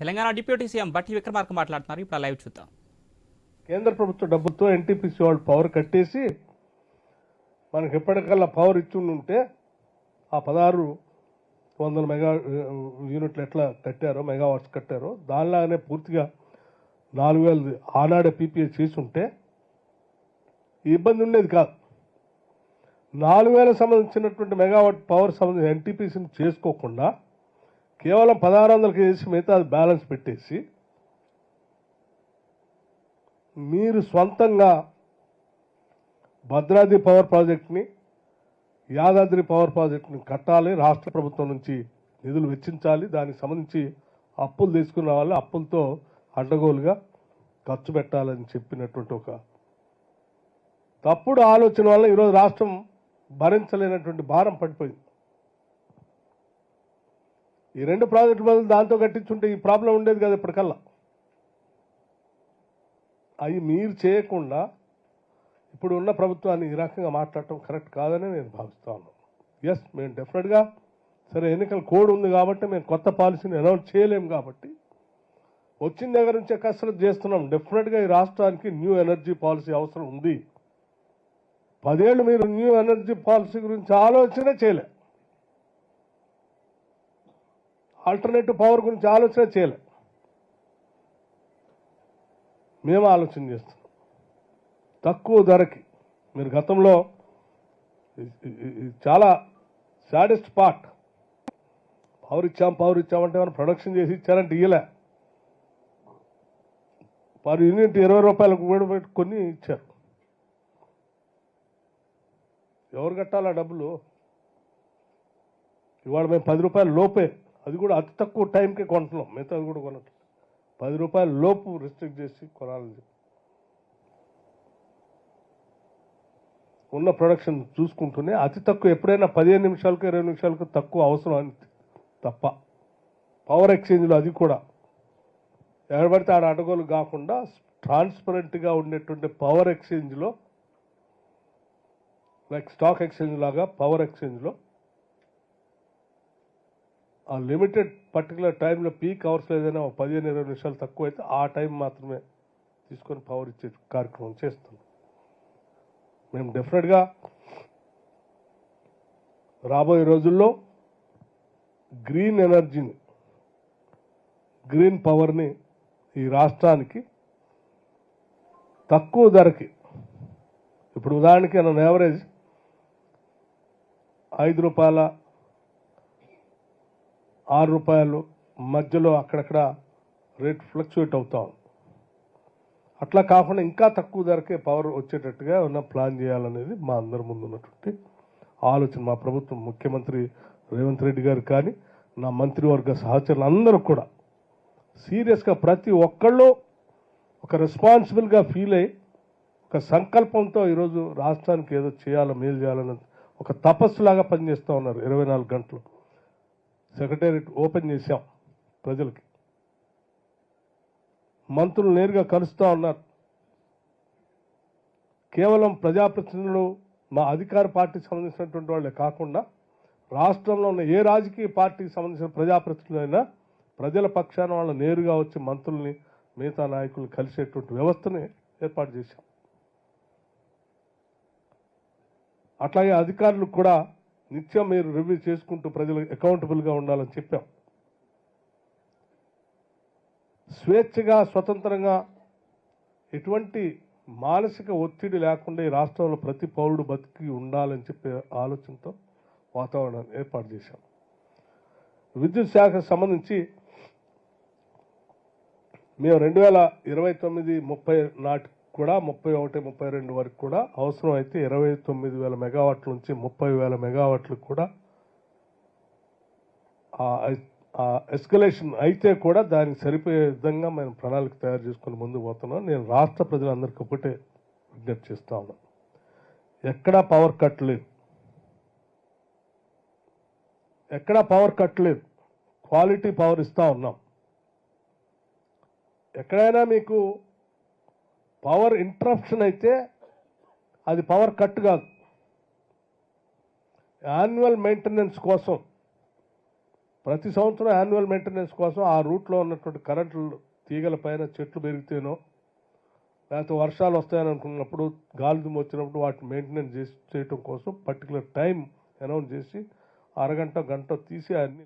Telangana deputy CM బట్టి విక్రమార్క మాట్లాడుతున్నారు. ఇప్పుడు లైవ్ చూద్దాం. కేంద్ర ప్రభుత్వ డబ్బుతో ఎన్టీపీసీ వాళ్ళు పవర్ కట్టేసి మనకి ఎప్పటికల్లా పవర్ ఇచ్చి ఉంటే ఆ పదహారు వందల మెగా యూనిట్లు ఎట్లా కట్టారో మెగావాట్స్ కట్టారో దానిలాగానే పూర్తిగా నాలుగు వేలు ఆనాడే పీపీఏ చేసి ఉంటే ఇబ్బంది ఉండేది కాదు. నాలుగు వేల సంబంధించినటువంటి మెగావాట్ పవర్ సంబంధించిన ఎన్టీపీసీని చేసుకోకుండా కేవలం పదహారు వందలకి వేసి మిగతా బ్యాలెన్స్ పెట్టేసి మీరు సొంతంగా భద్రాద్రి పవర్ ప్రాజెక్ట్ని యాదాద్రి పవర్ ప్రాజెక్ట్ని కట్టాలి రాష్ట్ర ప్రభుత్వం నుంచి నిధులు వెచ్చించాలి దానికి సంబంధించి అప్పులు తీసుకున్న వాళ్ళు అప్పులతో అడ్డగోలుగా ఖర్చు పెట్టాలని చెప్పినటువంటి ఒక తప్పుడు ఆలోచన వల్ల ఈరోజు రాష్ట్రం భరించలేనటువంటి భారం పడిపోయింది. ఈ రెండు ప్రాజెక్టు బదులు దాంతో కట్టించుంటే ఈ ప్రాబ్లం ఉండేది కదా ఇప్పటికల్లా. అవి మీరు చేయకుండా ఇప్పుడు ఉన్న ప్రభుత్వాన్ని ఈ రకంగా మాట్లాడటం కరెక్ట్ కాదని నేను భావిస్తాను ఎస్ మేము డెఫినెట్గా సరే ఎన్నికల కోడ్ ఉంది కాబట్టి మేము కొత్త పాలసీని అనౌన్స్ చేయలేము కాబట్టి వచ్చిన దగ్గర నుంచే కసరత్తు చేస్తున్నాం. డెఫినెట్గా ఈ రాష్ట్రానికి న్యూ ఎనర్జీ పాలసీ అవసరం ఉంది. పదేళ్ళు మీరు న్యూ ఎనర్జీ పాలసీ గురించి ఆలోచన చేయలేము ఆల్టర్నేటివ్ పవర్ గురించి ఆలోచన చేయలే. మేము ఆలోచన చేస్తాం తక్కువ ధరకి. మీరు గతంలో చాలా సాడెస్ట్ పార్ట్ పవర్ ఇచ్చాం పవర్ ఇచ్చామంటే మనం ప్రొడక్షన్ చేసి ఇచ్చారంటే ఇయ్యలే. పర్ యూనిట్ ఇరవై రూపాయలకు కూడా పెట్టుకొని ఇచ్చారు. ఎవరు కట్టాలా డబ్బులు? ఇవాళ మేము పది రూపాయలు లోపే అది కూడా అతి తక్కువ టైంకే కొంటున్నాం మిగతాది కూడా కొనట్లేదు పది రూపాయల లోపు రిస్ట్రిక్ట్ చేసి కొనాలని చెప్పి. ఉన్న ప్రొడక్షన్ చూసుకుంటూనే అతి తక్కువ ఎప్పుడైనా పదిహేను నిమిషాలకు ఇరవై నిమిషాలకు తక్కువ అవసరం అని తప్ప. పవర్ ఎక్స్చేంజ్లో అది కూడా. ఎక్కడ పడితే ఆడ అడగోలు కాకుండా ట్రాన్స్పరెంట్గా ఉండేటువంటి పవర్ ఎక్స్చేంజ్లో లైక్ స్టాక్ ఎక్స్చేంజ్ లాగా పవర్ ఎక్స్చేంజ్లో ఆ లిమిటెడ్ పర్టికులర్ టైంలో పీక్ అవర్స్లో ఏదైనా ఒక పదిహేను ఇరవై నిమిషాలు తక్కువ అయితే ఆ టైం మాత్రమే తీసుకొని పవర్ ఇచ్చే కార్యక్రమం చేస్తున్నాం. మేము డెఫినెట్గా రాబోయే రోజుల్లో గ్రీన్ ఎనర్జీని గ్రీన్ పవర్ని ఈ రాష్ట్రానికి తక్కువ ధరకి ఇప్పుడు ఉదాహరణకి నన్ను యావరేజ్ ఐదు రూపాయల ఆరు రూపాయలు మధ్యలో అక్కడక్కడ రేట్ ఫ్లక్చుయేట్ అవుతా ఉంది. అట్లా కాకుండా ఇంకా తక్కువ ధరకే పవర్ వచ్చేటట్టుగా ఉన్న ప్లాన్ చేయాలనేది మా అందరి ముందు ఉన్నటువంటి ఆలోచన. మా ప్రభుత్వం ముఖ్యమంత్రి రేవంత్ రెడ్డి గారు కానీ నా మంత్రివర్గ సహచరులు అందరూ కూడా సీరియస్గా ప్రతి ఒక్కళ్ళు ఒక రెస్పాన్సిబుల్గా ఫీల్ అయ్యి ఒక సంకల్పంతో ఈరోజు రాష్ట్రానికి ఏదో చేయాలో మేలు చేయాలని ఒక తపస్సులాగా పనిచేస్తూ ఉన్నారు ఇరవై నాలుగు గంటలు సెక్రటేరియట్ ఓపెన్ చేశాం ప్రజలకి. మంత్రులు నేరుగా కలుస్తూ ఉన్నారు. కేవలం ప్రజాప్రతినిధులు మా అధికార పార్టీకి సంబంధించినటువంటి వాళ్ళే కాకుండా రాష్ట్రంలో ఉన్న ఏ రాజకీయ పార్టీకి సంబంధించిన ప్రజాప్రతినిధులైనా ప్రజల పక్షాన వాళ్ళు నేరుగా వచ్చి మంత్రుల్ని మిగతా నాయకులు కలిసేటువంటి వ్యవస్థని ఏర్పాటు చేశాం. అట్లాగే అధికారులకు కూడా నిత్యం మీరు రివ్యూ చేసుకుంటూ ప్రజలకు అకౌంటబుల్గా ఉండాలని చెప్పాం. స్వేచ్ఛగా స్వతంత్రంగా ఎటువంటి మానసిక ఒత్తిడి లేకుండా ఈ రాష్ట్రంలో ప్రతి పౌరుడు బతికి ఉండాలని చెప్పే ఆలోచనతో వాతావరణాన్ని ఏర్పాటు చేశాం. విద్యుత్ శాఖకు సంబంధించి మేము రెండు వేల ఇరవై తొమ్మిది ముప్పై నాటి కూడా ముప్పై ఒకటి ముప్పై రెండు వరకు కూడా అవసరం అయితే ఇరవై తొమ్మిది వేల మెగావాట్ల నుంచి ముప్పై వేల మెగావాట్లకు కూడా ఆ ఎస్కలేషన్ అయితే కూడా దానికి సరిపోయే విధంగా మేము ప్రణాళిక తయారు చేసుకుని ముందు పోతున్నాం. నేను రాష్ట్ర ప్రజలందరికీ ఒకటే విజ్ఞప్తి చేస్తా ఉన్నాను ఎక్కడా పవర్ కట్ లేదు. ఎక్కడా పవర్ కట్ లేదు. క్వాలిటీ పవర్ ఇస్తూ ఉన్నాం. ఎక్కడైనా మీకు పవర్ ఇంటరప్షన్ అయితే అది పవర్ కట్ కాదు. యాన్యువల్ మెయింటెనెన్స్ కోసం ప్రతి సంవత్సరం యాన్యువల్ మెయింటెనెన్స్ కోసం ఆ రూట్లో ఉన్నటువంటి కరెంటు తీగల పైన చెట్లు పెరిగితేనో లేకపోతే వర్షాలు వస్తాయని అనుకున్నప్పుడు గాలి దుమ్ము వచ్చినప్పుడు వాటిని మెయింటెనెన్స్ చేసి చేయటం కోసం పర్టికులర్ టైం అనౌన్స్ చేసి అరగంట గంట తీసి అన్ని